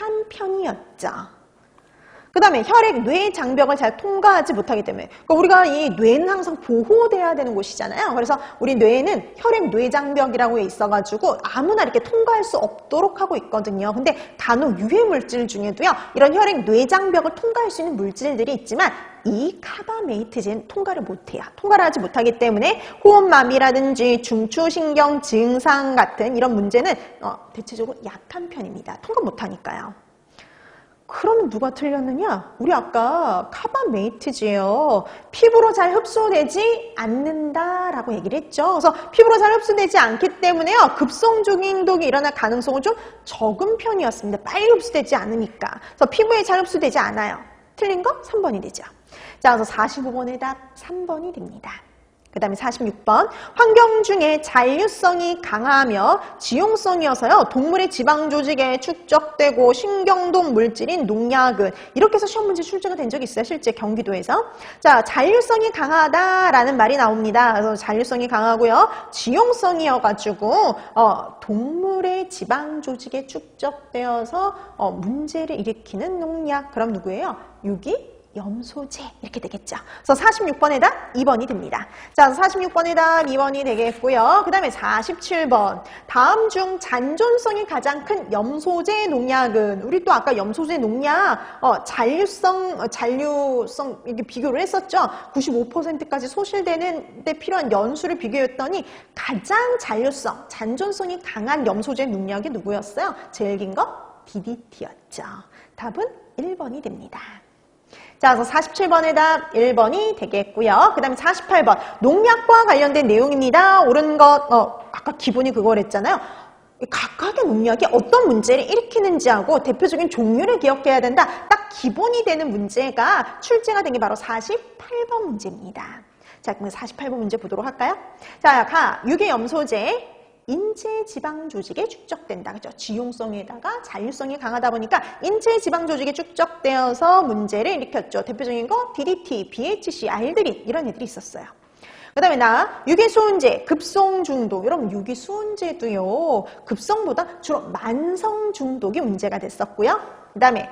약한 편이었죠. 그 다음에 혈액 뇌 장벽을 잘 통과하지 못하기 때문에 그러니까 우리가 이 뇌는 항상 보호돼야 되는 곳이잖아요. 그래서 우리 뇌는 혈액 뇌 장벽이라고 있어가지고 아무나 이렇게 통과할 수 없도록 하고 있거든요. 근데 간혹 유해 물질 중에도요 이런 혈액 뇌 장벽을 통과할 수 있는 물질들이 있지만 이 카바메이트제는 통과를 못해요. 통과를 하지 못하기 때문에 호흡마비라든지 중추신경 증상 같은 이런 문제는 어, 대체적으로 약한 편입니다. 통과 못하니까요. 그러면 누가 틀렸느냐? 우리 아까 카바메이트지요. 피부로 잘 흡수되지 않는다라고 얘기를 했죠. 그래서 피부로 잘 흡수되지 않기 때문에요. 급성 중인독이 일어날 가능성은 좀 적은 편이었습니다. 빨리 흡수되지 않으니까. 그래서 피부에 잘 흡수되지 않아요. 틀린 거 3번이 되죠. 자, 그래서 45번의 답 3번이 됩니다. 그 다음에 46번 환경 중에 잔류성이 강하며 지용성이어서요 동물의 지방 조직에 축적되고 신경동 물질인 농약은 이렇게 해서 시험 문제 출제가 된 적이 있어요 실제 경기도에서. 자 잔류성이 강하다라는 말이 나옵니다. 그래서 잔류성이 강하고요 지용성이어가지고 어, 동물의 지방 조직에 축적되어서 어, 문제를 일으키는 농약. 그럼 누구예요? 유기 염소제 이렇게 되겠죠. 그래서 46번에 답 2번이 됩니다. 자, 46번에 답 2번이 되겠고요. 그 다음에 47번 다음 중 잔존성이 가장 큰 염소제 농약은 우리 또 아까 염소제 농약 어, 잔류성 어, 잔류성 이렇게 비교를 했었죠. 95%까지 소실되는 데 필요한 연수를 비교했더니 가장 잔류성 잔존성이 강한 염소제 농약이 누구였어요? 제일 긴 거 DDT였죠. 답은 1번이 됩니다. 자, 그래서 47번의 답 1번이 되겠고요. 그 다음에 48번 농약과 관련된 내용입니다. 옳은 것, 어, 아까 기본이 그거랬잖아요. 각각의 농약이 어떤 문제를 일으키는지 하고 대표적인 종류를 기억해야 된다. 딱 기본이 되는 문제가 출제가 된 게 바로 48번 문제입니다. 자, 그럼 48번 문제 보도록 할까요? 자, 가, 유기염소제, 인체 지방 조직에 축적된다. 그죠? 지용성에다가 잔류성이 강하다 보니까 인체 지방 조직에 축적되어서 문제를 일으켰죠. 대표적인 거 DDT, BHC, 알드린 이런 애들이 있었어요. 그 다음에 나 유기수은제, 급성 중독. 여러분 유기수은제도요. 급성보다 주로 만성 중독이 문제가 됐었고요. 그 다음에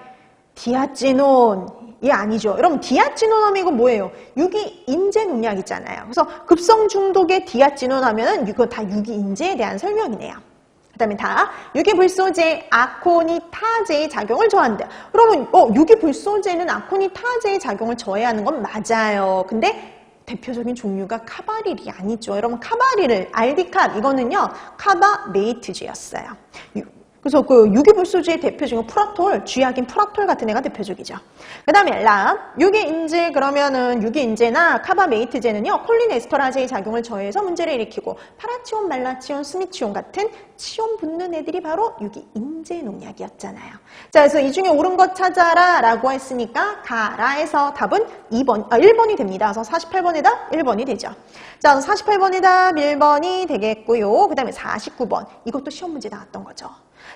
디아지논, 이 아니죠. 여러분 디아치노함 이건 뭐예요? 유기인제 농약 있잖아요. 그래서 급성 중독의 디아치논 하면은 이거 다 유기인제에 대한 설명이네요. 그 다음에 다 유기불소제 아코니타제의 작용을 저한다. 그러면 어, 유기불소제는 아코니타제의 작용을 저해하는 건 맞아요. 근데 대표적인 종류가 카바릴이 아니죠. 여러분 카바릴을 알디캅 이거는요 카바메이트제였어요. 그래서 그 유기불소지의 대표적인 프라톨, 쥐약인 프라톨 같은 애가 대표적이죠. 그 다음에 라, 유기인제 그러면은 유기인제나 카바메이트제는요 콜린에스터라제의 작용을 저해서 문제를 일으키고 파라치온, 말라치온, 스미치온 같은 치온 붙는 애들이 바로 유기인제 농약이었잖아요. 자, 그래서 이 중에 옳은 것 찾아라 라고 했으니까 가라에서 답은 2번, 아, 1번이 됩니다. 그래서 48번에 답 1번이 되죠. 자, 48번에 답 1번이 되겠고요. 그 다음에 49번. 이것도 시험 문제 나왔던 거죠.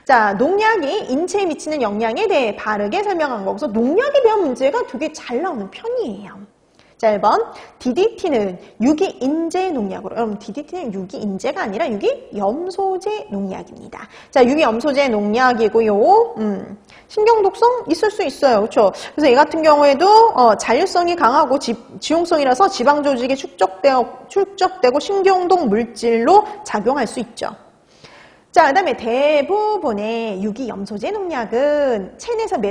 자, 농약이 인체에 미치는 영향에 대해 바르게 설명한 거. 그래서 농약에 대한 문제가 되게 잘 나오는 편이에요. 자, 1번. DDT는 유기인제 농약으로. 여러분, DDT는 유기인제가 아니라 유기염소제 농약입니다. 자, 유기염소제 농약이고요. 음, 신경독성 있을 수 있어요. 그렇죠? 그래서 얘 같은 경우에도 어, 잔류성이 강하고 지, 지용성이라서 지방조직에 축적되어, 축적되고 신경동 물질로 작용할 수 있죠. 자, 그 다음에 대부분의 유기염소제 농약은 체내에서